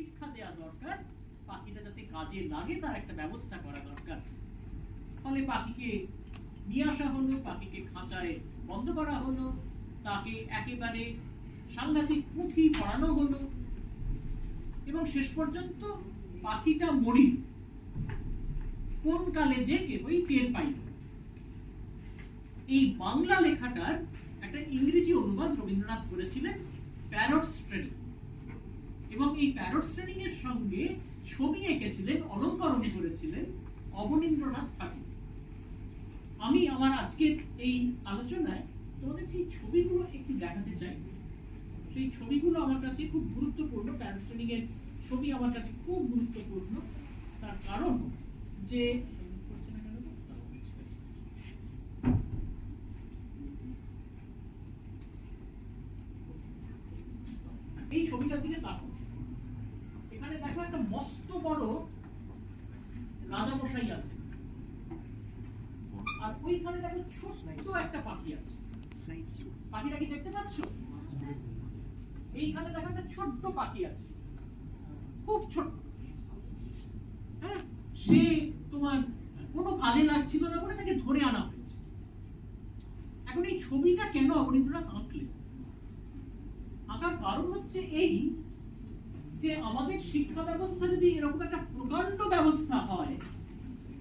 শিক্ষা দেওয়া দরকার। পাখিটা যাতে কাজে লাগে, তার একটা ব্যবস্থা করা দরকার। ফলে পাখিকে নিয়ে আসা হলো, পাখিকে খাঁচায় বন্ধ করা হলো, তাকে একেবারে সাংঘাতিক পুঁথি পড়ানো হলো। এবং শেষ পর্যন্ত পাখিটা মরিল কোন কালে যে কেউই টের পাইল এই বাংলা লেখাটার একটা ইংরেজি অনুবাদ রবীন্দ্রনাথ করেছিলেন প্যারট শ্রেণি। এবং এই প্যারট শ্রেণি এর সঙ্গে ছবি এঁকেছিলেন, অলঙ্করণ করেছিলেন অবনীন্দ্রনাথ ঠাকুর আমি আমার আজকের এই আলোচনায় তোমাদের সেই ছবিগুলো একটু দেখাতে চাই। সেই ছবিগুলো আমার কাছে খুব গুরুত্বপূর্ণ, প্যারট শ্রেণি এর ছবি আমার কাছে খুব গুরুত্বপূর্ণ। তার কারণ যে করছে না কেন গো? এই ছবিটার দিকে তাকো এখানে দেখো একটা মস্ত বড় রাজামশাই আছে আর ওইখানে দেখো হ্যাঁ? সে তোমার কোনো কাজে লাগছিল না বলে তাকে ধরে আনা হয়েছে। এখন এই ছবিটা কেন অবনীন্দ্রনাথ আঁকলেন আঁকার কারণ হচ্ছে এই যে আমাদের শিক্ষা ব্যবস্থা যদি এরকম একটা প্রকাণ্ড ব্যবস্থা হয়,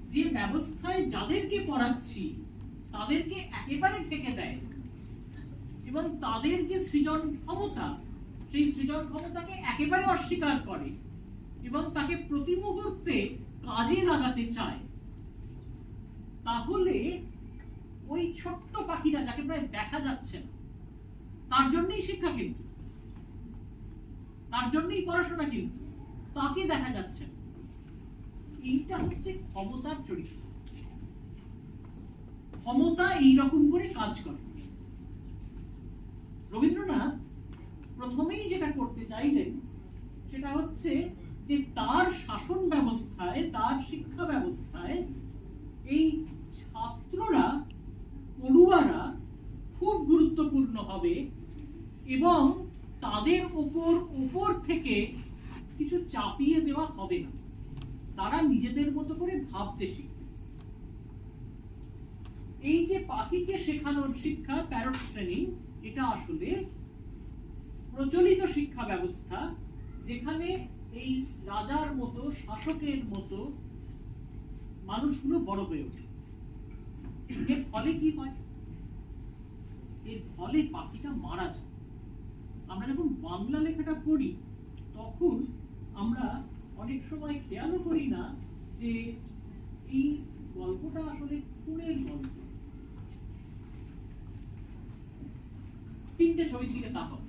যে ব্যবস্থায় যাদেরকে পড়াচ্ছি তাদেরকে একেবারে ঠেকে দেয়। এবং তাদের যে সৃজন ক্ষমতা, সেই সৃজন ক্ষমতাকে একেবারে অস্বীকার করে এবং তাকে প্রতি মুহূর্তে কাজে লাগাতে চায়। তাহলে ওই ছোট্ট পাখিটা, যাকে প্রায় দেখা যাচ্ছে না, তার জন্যই শিক্ষা কিন্তু, তার জন্যই পড়াশোনা কিন্তু, তাকে দেখা যাচ্ছে এইটা হচ্ছে ক্ষমতার চরিত্র। ক্ষমতা এইরকম করে কাজ করে। রবীন্দ্রনাথ প্রথমেই যেটা করতে চাইলেন, সেটা হচ্ছে যে তার শাসন ব্যবস্থায়, তার শিক্ষা ব্যবস্থায় এই ছাত্ররা, পড়ুয়ারা খুব গুরুত্বপূর্ণ হবে এবং তাদের উপর উপর থেকে কিছু চাপিয়ে দেওয়া হবে না। তারা নিজেদের মতো করে ভাবতে শিখবে। এই যে পাখিকে শেখানোর শিক্ষা প্যারট শ্রেণি, এটা আসলে প্রচলিত শিক্ষা ব্যবস্থা যেখানে এই রাজার মতো, শাসকের মতো মানুষগুলো বড় হয়ে ওঠে। এর ফলে কি হয়? এর ফলে পাখিটা মারা যায়। আমরা যখন বাংলা লেখাটা পড়ি, তখন আমরা অনেক সময় খেয়ালও করি না যে এই গল্পটা আসলে খুনের গল্প। তিনটে ছবির দিকে তাকাও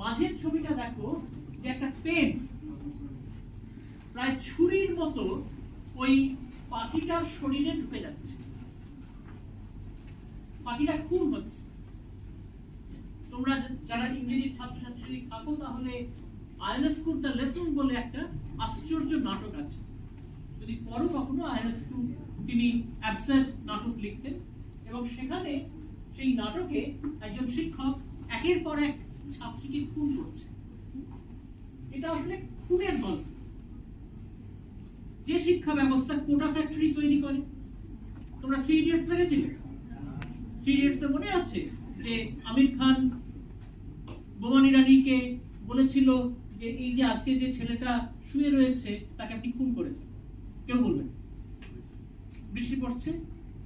মাঝের ছবিটা দেখো যে একটা পেন। প্রায় ছুরির মতো ওই পাখিটার শরীরে ঢুকে যাচ্ছে। পাখিটা খুন হচ্ছে। তোমরা যারা ইংরেজির ছাত্রছাত্রী যদি থাকো, তাহলে আয়নস্কুর দ্য লেসন বলে একটা আশ্চর্য নাটক আছে। যদি পড়ো কখনো আয়নস্কু তিনি অ্যাবসার্ড নাটক লিখতেন এবং সেখানে সেই নাটকে একজন শিক্ষক একের পর এক ছাত্রীকে খুন করছে। এটা আসলে খুনের গল্প। যে শিক্ষা ব্যবস্থা কোটা ফ্যাক্টরি তৈরি করে, তোমরা থ্রি ইডিয়টস দেখেছিলে থ্রি ইডিয়টস মনে আছে যে আমির খান বোমানি রানীকে বলেছিল যে এই যে আজকে যে ছেলেটা শুয়ে রয়েছে, তাকে আপনি খুন করেছেন। কেউ বলবেন বৃষ্টি পড়ছে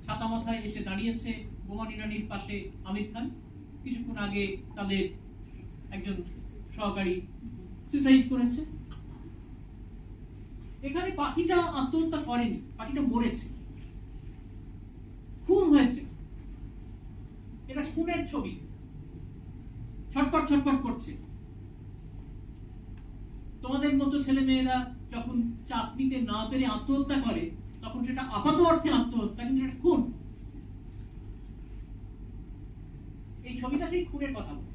ছাতা মাথায় এসে দাঁড়িয়েছে বোমানি রানীর পাশে আমির খান। কিছুক্ষণ আগে তাদের একজন সহকারী সুইসাইড করেছে। এখানে পাখিটা আত্মহত্যা করেনি, পাখিটা মরেছে। খুন হয়েছে। এটা খুনের ছবি। ছটফট ছটফট করছে। তোমাদের মতো ছেলে মেয়েরা যখন চাপ নিতে না পেরে আত্মহত্যা করে, তখন সেটা আপাত অর্থে আত্মহত্যা, কিন্তু সেটা খুন। এই ছবিটা সেই খুনের কথা বলে।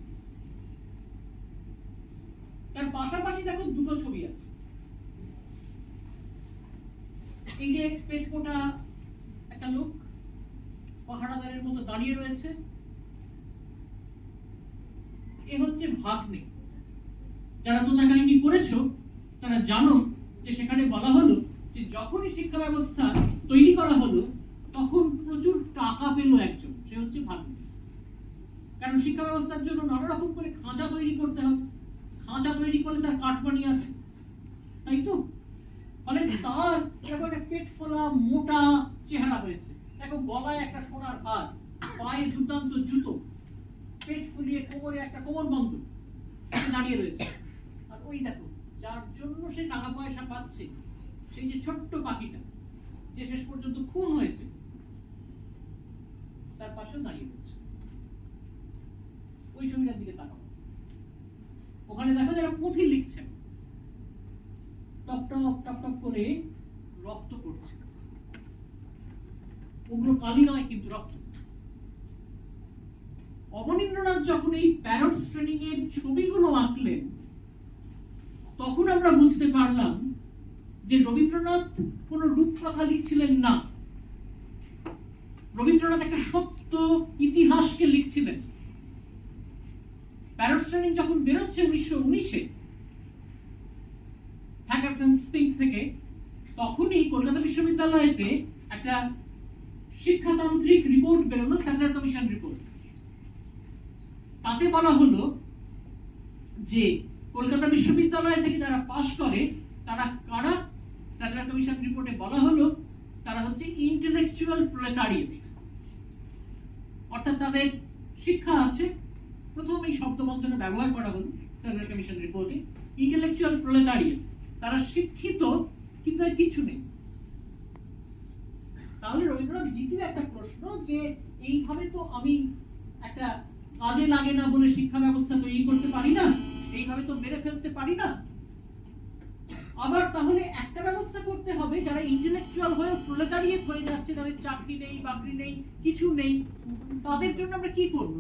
তার পাশাপাশি দেখো দুটো ছবি আছে। এই যে পেট ফোটা একটা লোক পাহাড়াদারের মতো দাঁড়িয়ে রয়েছে। এ হচ্ছে ভাগ্নে। যারা তোতা কাহিনী পড়েছো জানো যে সেখানে বলা হলো যে যখনই শিক্ষা ব্যবস্থা তৈরি করা হলো, তখন প্রচুর টাকা পেল একজন। সে হচ্ছে ভাগ্নে। শিক্ষা ব্যবস্থার জন্য নানা রকম করে খাঁচা তৈরি করতে হবে খাঁচা তৈরি করে তার কাঠমানি আছে। তাই তো? ফলে তার এরকম পেট ফোলা মোটা চেহারা হয়েছে দেখো, গলায় একটা সোনার হার, পায়ে দুর্দান্ত জুতো, পেট ফুলিয়ে কোমরে একটা কোমর বন্ধ দাঁড়িয়ে রয়েছে। আর ওই দেখো, যার জন্য সে টাকা পয়সা পাচ্ছে, সেই যে ছোট্ট পাখিটা, যে শেষ পর্যন্ত খুন হয়েছে, তার পাশে দাঁড়িয়ে রয়েছে। ওই ছবিটার দিকে তাকাও। ওখানে দেখো যারা পুঁথি লিখছেন। টপ টপ টপ টপ করে রক্ত পড়ছে। ওগুলো কালি নয় কিন্তু রক্ত। অবনীন্দ্রনাথ যখন এই প্যারট ট্রেনিং এর ছবিগুলো আঁকলেন, তখন আমরা বুঝতে পারলাম যে রবীন্দ্রনাথ কোন রূপকথা লিখছিলেন না। রবীন্দ্রনাথ একটা সত্য ইতিহাসকে লিখছিলেন। প্যারট ট্রেনিং যখন বেরোচ্ছে উনিশশো উনিশে হ্যাকারসন স্পিং থেকে তখনই কলকাতা বিশ্ববিদ্যালয়েতে একটা শিক্ষাতান্ত্রিক রিপোর্ট বেরোলো, স্যান্ডার কমিশন রিপোর্ট। তাতে বলা হলো যে কলকাতা বিশ্ববিদ্যালয় থেকে যারা পাশ করে, তারা কারা? স্যান্ডার কমিশন রিপোর্টে বলা হলো তারা হচ্ছে ইন্টেলেকচুয়াল প্রলেতারিয়েট অর্থাৎ তাদের শিক্ষা আছে প্রথম এই শব্দ বন্ধনে ব্যবহার করা হলো স্যান্ডার কমিশন রিপোর্টে ইন্টেলেকচুয়াল প্রলেতারিয়েট তারা শিক্ষিত, কিন্তু আর কিছু নেই। তাহলে রবীন্দ্রনাথ দ্বিতীয় একটা প্রশ্ন যে, এইভাবে তো আমি একটা কাজে লাগে না বলে শিক্ষা ব্যবস্থা তৈরি করতে পারি না, এইভাবে তো মেরে ফেলতে পারি না। আবার তাহলে একটা ব্যবস্থা করতে হবে, যারা ইন্টেলেকচুয়াল হয়ে প্রলেটারিয়েট হয়ে যাচ্ছে তাদের চাকরি নেই, বাকরি নেই, কিছু নেই, তাদের জন্য আমরা কি করব?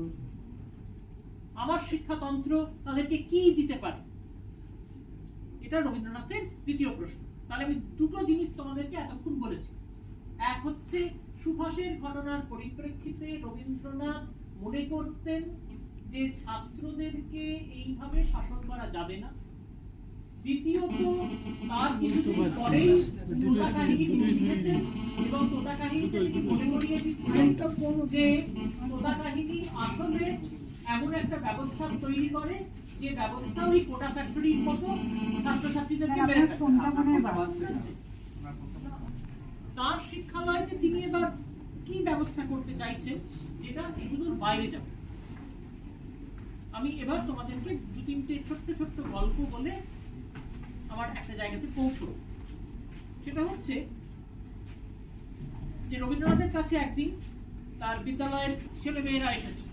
আমার শিক্ষাতন্ত্র তাদেরকে কি দিতে পারে? এটা রবীন্দ্রনাথের দ্বিতীয় প্রশ্ন। তাহলে আমি দুটো জিনিস তোমাদেরকে এতক্ষণ বলেছি। এক হচ্ছে সুভাষের ঘটনার পরিপ্রেক্ষিতে রবীন্দ্রনাথ মনে করতেন যে ছাত্রদেরকে এইভাবে শাসন করা যাবে না। দ্বিতীয়ত তার কিছুদিন পরেই তোতা কাহিনী তিনি লিখেছেন এবং তোতা কাহিনীতে তিনি মনে করিয়ে দিচ্ছেন যে তোতা কাহিনী আসলে এমন একটা ব্যবস্থা তৈরি করে যে ব্যবস্থা ওই কোটা ফ্যাক্টরির মতো ছাত্রছাত্রীদেরকে মেরে ফেলছে। তার শিক্ষালয়কে তিনি এবার কি ব্যবস্থা করতে চাইছেন যেটা এগুলোর বাইরে যাবে। আমি এবার তোমাদেরকে দু তিনটে ছোট্ট ছোট্ট গল্প বলে আমার একটা জায়গাতে পৌঁছবো। সেটা হচ্ছে যে রবীন্দ্রনাথের কাছে একদিন তার বিদ্যালয়ের ছেলে মেয়েরা এসেছে।